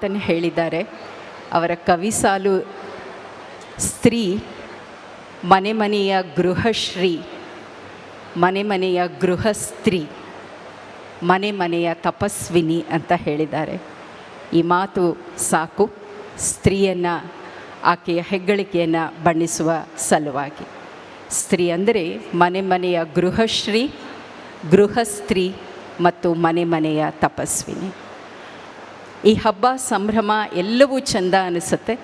ಮಾತನ್ನು ಹೇಳಿದ್ದಾರೆ. ಅವರ ಕವಿ ಸಾಲು ಸ್ತ್ರೀ, ಮನೆ ಮನೆಯ ಗೃಹಶ್ರೀ ಮನೆ ಮನೆಯ ಗೃಹಸ್ತ್ರೀ ಮನೆ ಮನೆಯ ತಪಸ್ವಿನಿ ಅಂತ ಹೇಳಿದ್ದಾರೆ. ಈ ಮಾತು ಸಾಕು ಸ್ತ್ರೀಯನ್ನು, ಆಕೆಯ ಹೆಗ್ಗಳಿಕೆಯನ್ನು ಬಣ್ಣಿಸುವ ಸಲುವಾಗಿ. ಸ್ತ್ರೀ ಅಂದರೆ ಮನೆ ಮನೆಯ ಗೃಹಶ್ರೀ ಗೃಹಸ್ತ್ರೀ ಮತ್ತು ಮನೆ ಮನೆಯ ತಪಸ್ವಿನಿ. ಈ ಹಬ್ಬ, ಸಂಭ್ರಮ ಎಲ್ಲವೂ ಚೆಂದ ಅನಿಸುತ್ತೆ.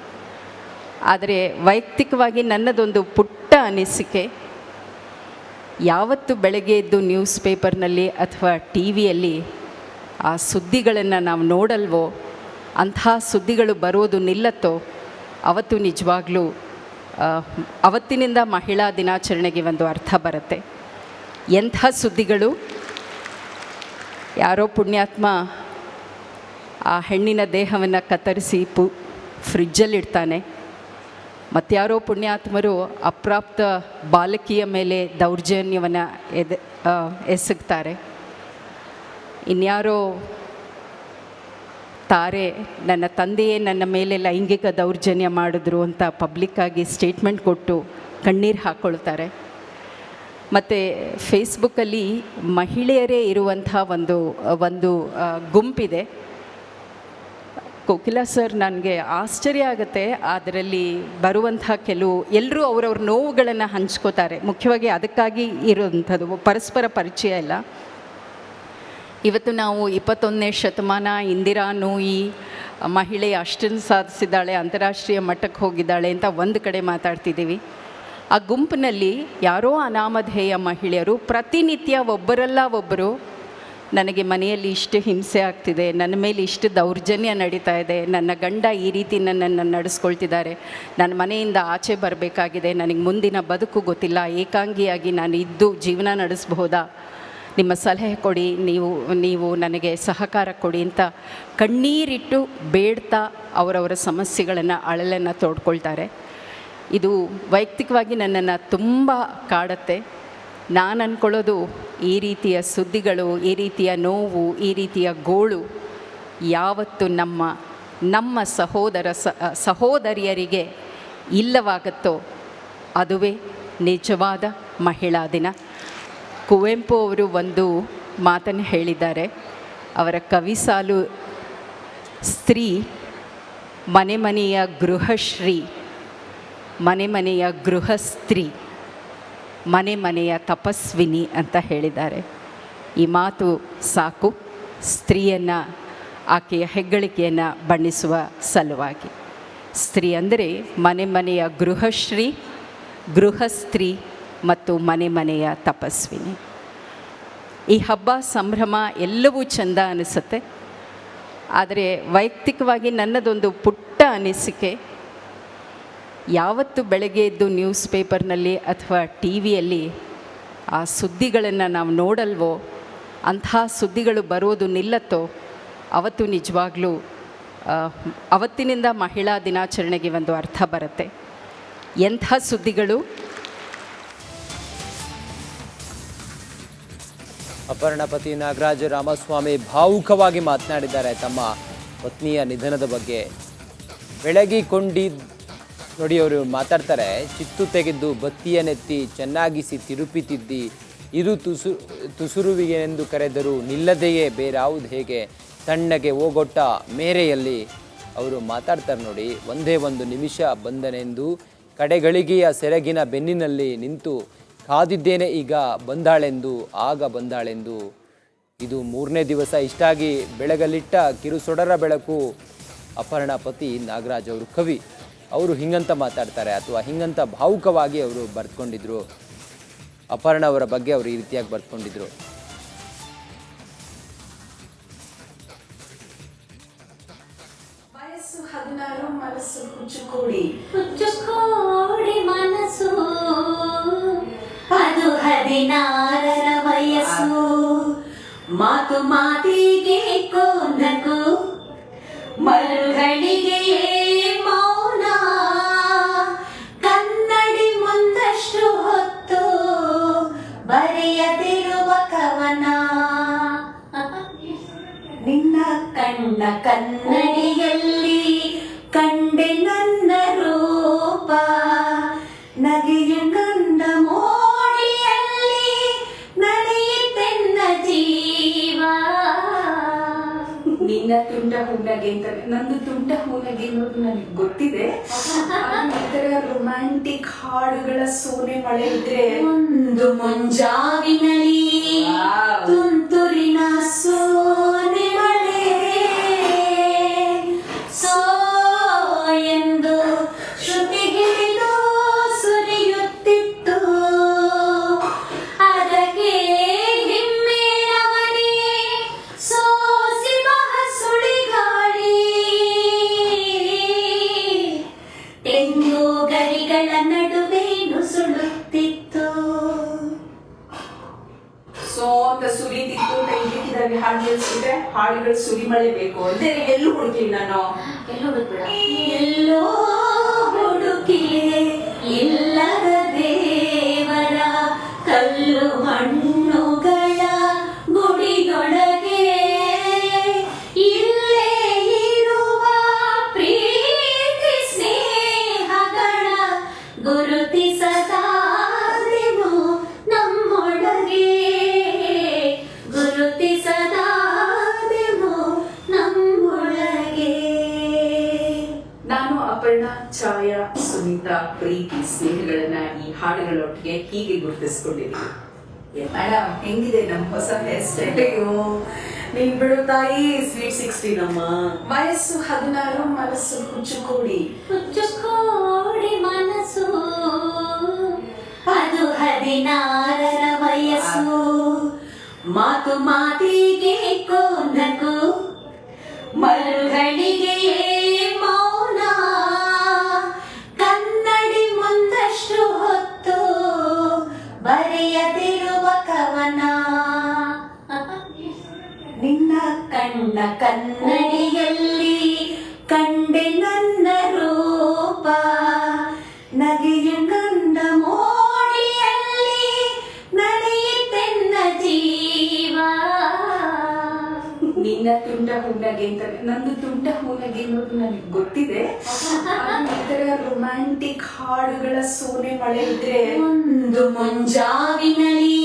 ಆದರೆ ವೈಯಕ್ತಿಕವಾಗಿ ನನ್ನದೊಂದು ಪುಟ್ಟ ಅನಿಸಿಕೆ, ಯಾವತ್ತು ಬೆಳಗ್ಗೆ ಎದ್ದು ನ್ಯೂಸ್ ಪೇಪರ್ನಲ್ಲಿ ಅಥವಾ ಟಿ ವಿಯಲ್ಲಿ ಆ ಸುದ್ದಿಗಳನ್ನು ನಾವು ನೋಡಲ್ವೋ, ಅಂಥ ಸುದ್ದಿಗಳು ಬರೋದು ನಿಲ್ಲತ್ತೋ, ಅವತ್ತು ನಿಜವಾಗ್ಲೂ ಅವತ್ತಿನಿಂದ ಮಹಿಳಾ ದಿನಾಚರಣೆಗೆ ಒಂದು ಅರ್ಥ ಬರುತ್ತೆ. ಎಂಥ ಸುದ್ದಿಗಳು? ಯಾರೋ ಪುಣ್ಯಾತ್ಮ ಆ ಹೆಣ್ಣಿನ ದೇಹವನ್ನು ಕತ್ತರಿಸಿ ಪು ಫ್ರಿಜ್ಜಲ್ಲಿಡ್ತಾನೆ. ಮತ್ತಾರೋ ಪುಣ್ಯಾತ್ಮರು ಅಪ್ರಾಪ್ತ ಬಾಲಕಿಯ ಮೇಲೆ ದೌರ್ಜನ್ಯವನ್ನು ಎದೆ ಎಸಗ್ತಾರೆ. ಇನ್ಯಾರೋ ತಾರೆ ನನ್ನ ತಂದೆಯೇ ನನ್ನ ಮೇಲೆ ಲೈಂಗಿಕ ದೌರ್ಜನ್ಯ ಮಾಡಿದ್ರು ಅಂತ ಪಬ್ಲಿಕ್ಕಾಗಿ ಸ್ಟೇಟ್ಮೆಂಟ್ ಕೊಟ್ಟು ಕಣ್ಣೀರು ಹಾಕ್ಕೊಳ್ತಾರೆ ಮತ್ತು ಫೇಸ್ಬುಕ್ಕಲ್ಲಿ ಮಹಿಳೆಯರೇ ಇರುವಂಥ ಒಂದು ಒಂದು ಗುಂಪಿದೆ. ಕೋಕಿಲ ಸರ್ ನನಗೆ ಆಶ್ಚರ್ಯ ಆಗುತ್ತೆ, ಅದರಲ್ಲಿ ಬರುವಂತಹ ಕೆಲವು ಎಲ್ಲರೂ ಅವರವ್ರ ನೋವುಗಳನ್ನು ಹಂಚ್ಕೋತಾರೆ. ಮುಖ್ಯವಾಗಿ ಅದಕ್ಕಾಗಿ ಇರುವಂಥದ್ದು, ಪರಸ್ಪರ ಪರಿಚಯ ಇಲ್ಲ. ಇವತ್ತು ನಾವು ಇಪ್ಪತ್ತೊಂದನೇ ಶತಮಾನ ಇಂದಿರಾ ನೂಯಿ, ಮಹಿಳೆ ಅಷ್ಟನ್ನು ಸಾಧಿಸಿದ್ದಾಳೆ, ಅಂತಾರಾಷ್ಟ್ರೀಯ ಮಟ್ಟಕ್ಕೆ ಹೋಗಿದ್ದಾಳೆ ಅಂತ ಒಂದು ಕಡೆ ಮಾತಾಡ್ತಿದ್ದೀವಿ. ಆ ಗುಂಪಿನಲ್ಲಿ ಯಾರೋ ಅನಾಮಧೇಯ ಮಹಿಳೆಯರು, ಪ್ರತಿನಿತ್ಯ ಒಬ್ಬರಲ್ಲ ಒಬ್ಬರು ನನಗೆ ಮನೆಯಲ್ಲಿ ಇಷ್ಟು ಹಿಂಸೆ ಆಗ್ತಿದೆ, ನನ್ನ ಮೇಲೆ ಇಷ್ಟು ದೌರ್ಜನ್ಯ ನಡೀತಾ ಇದೆ, ನನ್ನ ಗಂಡ ಈ ರೀತಿ ನನ್ನನ್ನು ನಡೆಸ್ಕೊಳ್ತಿದ್ದಾರೆ ನನ್ನ ಮನೆಯಿಂದ ಆಚೆ ಬರಬೇಕಾಗಿದೆ, ನನಗೆ ಮುಂದಿನ ಬದುಕು ಗೊತ್ತಿಲ್ಲ, ಏಕಾಂಗಿಯಾಗಿ ನಾನು ಇದ್ದು ಜೀವನ ನಡೆಸಬಹುದಾ? ನಿಮ್ಮ ಸಲಹೆ ಕೊಡಿ, ನೀವು ನೀವು ನನಗೆ ಸಹಕಾರ ಕೊಡಿ ಅಂತ ಕಣ್ಣೀರಿಟ್ಟು ಬೇಡ್ತಾ ಅವರವರ ಸಮಸ್ಯೆಗಳನ್ನು, ಅಳಲನ್ನು ತೋಡ್ಕೊಳ್ತಾರೆ. ಇದು ವೈಯಕ್ತಿಕವಾಗಿ ನನ್ನನ್ನು ತುಂಬ ಕಾಡತ್ತೆ. ನಾನು ಅಂದ್ಕೊಳ್ಳೋದು ಈ ರೀತಿಯ ಸುದ್ದಿಗಳು, ಈ ರೀತಿಯ ನೋವು, ಈ ರೀತಿಯ ಗೋಳು ಯಾವತ್ತು ನಮ್ಮ ನಮ್ಮ ಸಹೋದರ ಸಹೋದರಿಯರಿಗೆ ಇಲ್ಲವಾಗುತ್ತೋ ಅದುವೇ ನಿಜವಾದ ಮಹಿಳಾ ದಿನ. ಕುವೆಂಪು ಅವರು ಒಂದು ಮಾತನ್ನು ಹೇಳಿದ್ದಾರೆ. ಅವರ ಕವಿ ಸಾಲು ಸ್ತ್ರೀ, ಮನೆ ಮನೆಯ ಗೃಹಶ್ರೀ, ಮನೆ ಮನೆಯ ಗೃಹಸ್ತ್ರೀ. ಮನೆ ಮನೆಯ ತಪಸ್ವಿನಿ ಅಂತ ಹೇಳಿದ್ದಾರೆ. ಈ ಮಾತು ಸಾಕು. ಸ್ತ್ರೀಯನ್ನು, ಆಕೆಯ ಹೆಗ್ಗಳಿಕೆಯನ್ನು ಬಣ್ಣಿಸುವ ಸಲುವಾಗಿ. ಸ್ತ್ರೀ ಅಂದರೆ ಮನೆ ಮನೆಯ ಗೃಹಶ್ರೀ ಗೃಹಸ್ತ್ರೀ ಮತ್ತು ಮನೆ ಮನೆಯ ತಪಸ್ವಿನಿ. ಈ ಹಬ್ಬ, ಸಂಭ್ರಮ ಎಲ್ಲವೂ ಚೆಂದ ಅನಿಸುತ್ತೆ. ಆದರೆ ವೈಯಕ್ತಿಕವಾಗಿ ನನ್ನದೊಂದು ಪುಟ್ಟ ಅನಿಸಿಕೆ ಯಾವತ್ತು ಬೆಳಗ್ಗೆ ಎದ್ದು ನ್ಯೂಸ್ ಪೇಪರ್ನಲ್ಲಿ ಅಥವಾ ಟಿ ವಿಯಲ್ಲಿ ಆ ಸುದ್ದಿಗಳನ್ನು ನಾವು ನೋಡಲ್ವೋ ಅಂತಹ ಸುದ್ದಿಗಳು ಬರೋದು ನಿಲ್ಲತ್ತೋ, ಅವತ್ತು ನಿಜವಾಗ್ಲೂ ಅವತ್ತಿನಿಂದ ಮಹಿಳಾ ದಿನಾಚರಣೆಗೆ ಒಂದು ಅರ್ಥ ಬರುತ್ತೆ. ಎಂಥ ಸುದ್ದಿಗಳು? ಅಪರ್ಣಪತಿ ನಾಗರಾಜ ರಾಮಸ್ವಾಮಿ ಭಾವುಕವಾಗಿ ಮಾತನಾಡಿದ್ದಾರೆ ತಮ್ಮ ಪತ್ನಿಯ ನಿಧನದ ಬಗ್ಗೆ. ಬೆಳಗಿಕೊಂಡಿ ನೋಡಿ, ಅವರು ಮಾತಾಡ್ತಾರೆ, ಚಿತ್ತು ತೆಗೆದು ಬತ್ತಿಯನೆತ್ತಿ ಚೆನ್ನಾಗಿಸಿ ತಿರುಪಿತಿದ್ದಿ. ಇರು ತುಸು, ತುಸುರುವಿಗೆನೆಂದು ಕರೆದರೂ ನಿಲ್ಲದೆಯೇ ಬೇರಾವುದು ಹೇಗೆ? ತಣ್ಣಗೆ ಹೋಗೊಟ್ಟ ಮೇರೆಯಲ್ಲಿ. ಅವರು ಮಾತಾಡ್ತಾರೆ ನೋಡಿ, ಒಂದೇ ಒಂದು ನಿಮಿಷ ಬಂದನೆಂದು ಕಡೆಗಳಿಗೆಯ ಸೆರಗಿನ ಬೆನ್ನಿನಲ್ಲಿ ನಿಂತು ಕಾದಿದ್ದೇನೆ ಈಗ ಬಂದಾಳೆಂದು, ಆಗ ಬಂದಾಳೆಂದು. ಇದು ಮೂರನೇ ದಿವಸ. ಇಷ್ಟಾಗಿ ಬೆಳಗಲಿಟ್ಟ ಕಿರುಸೊಡರ ಬೆಳಕು ಅಪರ್ಣಪತಿ ನಾಗರಾಜ್ ಅವರು ಕವಿ. ಅವರು ಹಿಂಗಂತ ಮಾತಾಡ್ತಾರೆ ಅಥವಾ ಹಿಂಗಂತ ಭಾವುಕವಾಗಿ ಅವರು ಬರ್ತ್ಕೊಂಡಿದ್ರು ಅಪರ್ಣ ಅವರ ಬಗ್ಗೆ ಅವರು ಈ ರೀತಿಯಾಗಿ ವಯಸ್ಸು ಮಾತು ಮಾತಿಗೆ ಕೋನಕು ಮರುಗಳಿಗೆ ಕನ್ನಡಿಯಲ್ಲಿ ಕಂಡೆ ನನ್ನ ರೂಪ ನಗೆಯ ಕಂದ ಮೋಡಿಯಲ್ಲಿ ನಡೆಯಿತೆನ್ನ ಜೀವ. ನಿನ್ನ ತುಂಟ ಹೂನಗೆ ಅಂತ ನಂದು ತುಂಟ ಹೂನಗೆ ಅನ್ನೋದು ನನಗೆ ಗೊತ್ತಿದೆ. ಈ ರೊಮ್ಯಾಂಟಿಕ್ ಹಾಡುಗಳ ಸೋನೆ ಮಳೆ ಇದ್ರೆ ಒಂದು ಮುಂಜಾವಿನಲ್ಲಿ ಹಾಡುಗಳು ಸುರಿಮಳೆ ಬೇಕು ಅಂದ್ರೆ ಎಲ್ಲೂ ಹುಡುಕಿಲ್ಲ ನಾನು ಎಲ್ಲೋ ಹುಡುಕ್ಬಿಡ. ಎಲ್ಲೋ ಹುಡುಕಿಲೆ ಇಲ್ಲದ ದೇವರ ಕಲ್ಲು ಮಣ್ಣುಗಳ ಅಪರ್ಣ ಛಾಯಾ ಸುನೀತಾ ಪ್ರೀತಿ ಸ್ನೇಹಗಳನ್ನ ಈ ಹಾಡುಗಳೊಟ್ಟಿಗೆ ಹೀಗೆ ಗುರುತಿಸ್ಕೊಂಡಿದ್ದೀವಿ ಮೇಡಮ್ ಹೆಂಗಿದೆ ನಮ್ಮ ಹೊಸ ಹೇರ್ ಸ್ಟೈಲ್ ಅಯ್ಯೋ ನೀನ್ ಬಿಡು ತಾಯಿ ಸ್ವೀಟ್ ಸಿಕ್ಸ್ಟೀನ್ ಅಮ್ಮ. ವಯಸ್ಸು ಹದಿನಾರು, ಮನಸ್ಸು ಹುಚ್ಚುಕೋಡಿ. ಹುಚ್ಚುಕೋಡಿ ಮನಸ್ಸು. ಅದು ಹದಿನಾರರ ವಯಸ್ಸು. ಮಾತು ಮಾತಿಗೆ ಕೋನಕು ಮರುಗಳಿಗೆ ನಿನ್ನ ಕಣ್ಣ ಕನ್ನಡಿಯಲ್ಲಿ ಕಂಡೆ ನನ್ನ ರೂಪ. ನಗೆಯ ಕಂದ ಮೋಡಿಯಲ್ಲಿ ನಡೆಯಿತೆನ್ನ ಜೀವ. ನಿನ್ನ ತುಂಟ ಹೂನಗೆ ಅಂತ ನಂದು ತುಂಟ ಹೂನಗೆ ಅನ್ನೋದು ನನಗೆ ಗೊತ್ತಿದೆ. ಈ ತರ ರೊಮ್ಯಾಂಟಿಕ್ ಹಾಡುಗಳ ಸೋನೆ ಮಳೆ ಇದ್ರೆ ಒಂದು ಮುಂಜಾವಿನಲ್ಲಿ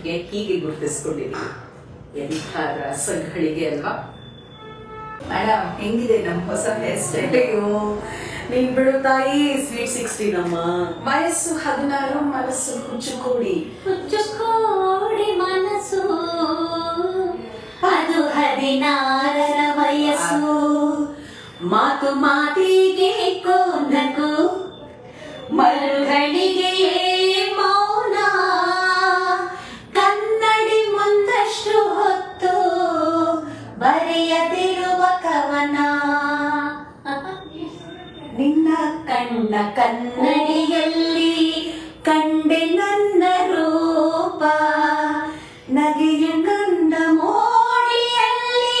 ಹಾಡುಗಳೊಟ್ಟಿಗೆ ಹೀಗೆ ಗುರುತಿಸ್ಕೊಂಡಿದ್ದೀವಿ. ಎಂಥ ರಸಗಳಿಗೆ ಅಲ್ವಾ? ಮೇಡಮ್ ಹೆಂಗಿದೆ ನಮ್ಮ ಹೊಸ ಹೇರ್ ಸ್ಟೈಲ್ ಬಿಡು ತಾಯಿ ಸ್ವೀಟ್ ಸಿಕ್ಸ್ಟೀನ್ ಅಮ್ಮ ವಯಸ್ಸು ಹದಿನಾರು, ಮನಸ್ಸು ಹುಚ್ಚುಕೋಡಿ. ಹುಚ್ಚುಕೋಡಿ ಮನಸ್ಸು. ಅದು ಹದಿನಾರರ ವಯಸ್ಸು. ಮಾತು ಮಾತಿಗೆ ಕೋನಕು ಮರುಗಳಿಗೆ ಕಣ್ಣ ಕನ್ನಡಿಯಲ್ಲಿ ಕಂಡೆ ನನ್ನ ರೂಪ. ನಗೆಯ ಕಂದ ಮೋಡಿಯಲ್ಲಿ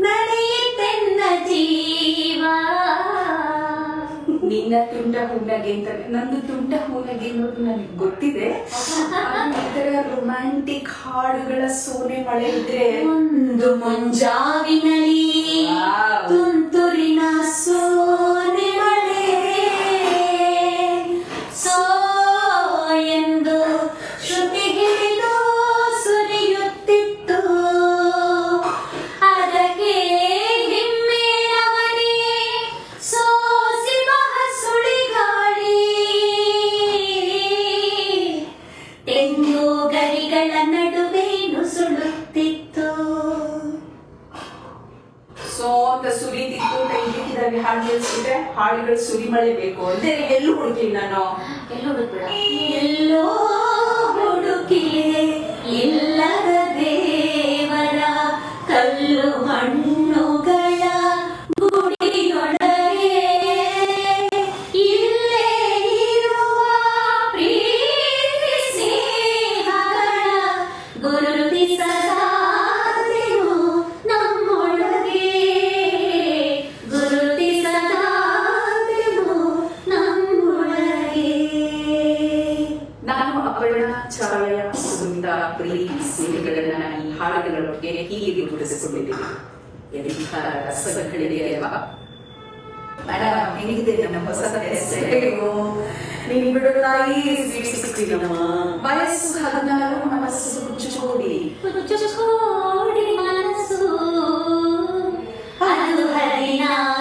ನಡೆಯುತ್ತೆನ್ನ ಜೀವ. ನಿನ್ನ ತುಂಟ ಹೂನಗೆ ಅಂತ ನಂದು ತುಂಟ ಹೂನಗೆ ಅನ್ನೋದು ನನಗೆ ಗೊತ್ತಿದೆ. ಆದ್ರೆ ಈ ತರ ರೊಮ್ಯಾಂಟಿಕ್ ಹಾಡುಗಳ ಸೋನೆ ಮಳೆ ಇದ್ರೆ ಒಂದು ಮುಂಜಾವಿನಲ್ಲಿ. ತುಂತುರಿನ ಸೋನೆ ಸೊ ಅಂತ ಸುರಿತಿತ್ತು ತೆಗಿತಿದ್ದಾವೆ ಹಾಡು ಕೇಳಿಸ್ಬಿಟ್ರೆ ಹಾಡುಗಳು ಸುರಿಮಳೆ ಬೇಕು. ಅಂತ ಎಲ್ಲೂ ಹುಡುಕಿ ನಾನು. ಎಲ್ಲೂ ಹುಡುಕ್ಬೇಡ. ಎಲ್ಲೋ ಹೀಗೆ ಗುರುತಿಸಿಕೊಂಡಿದ್ದೀವಿ ಎಲ್ಲಿ ರಸಗಳಿವೆ ಅಲ್ವಾ ಮೇಡಮ್ ಹೇಗಿದೆ ನಮ್ಮ ಹೊಸ ಹೆಸರೇನು ನೀನು ಬಿಡು ತಾಯಿ ಸ್ವೀಟಿಸ್ತೀನಮ್ಮ ವಯಸ್ಸು ಹದಿನಾರು ಮನಸ್ಸು ಮುಚ್ಚುಕೋಡಿ ಮುಚ್ಚುಕೋಡಿ ಮನಸ್ಸು ಅದು ಹದಿನಾರು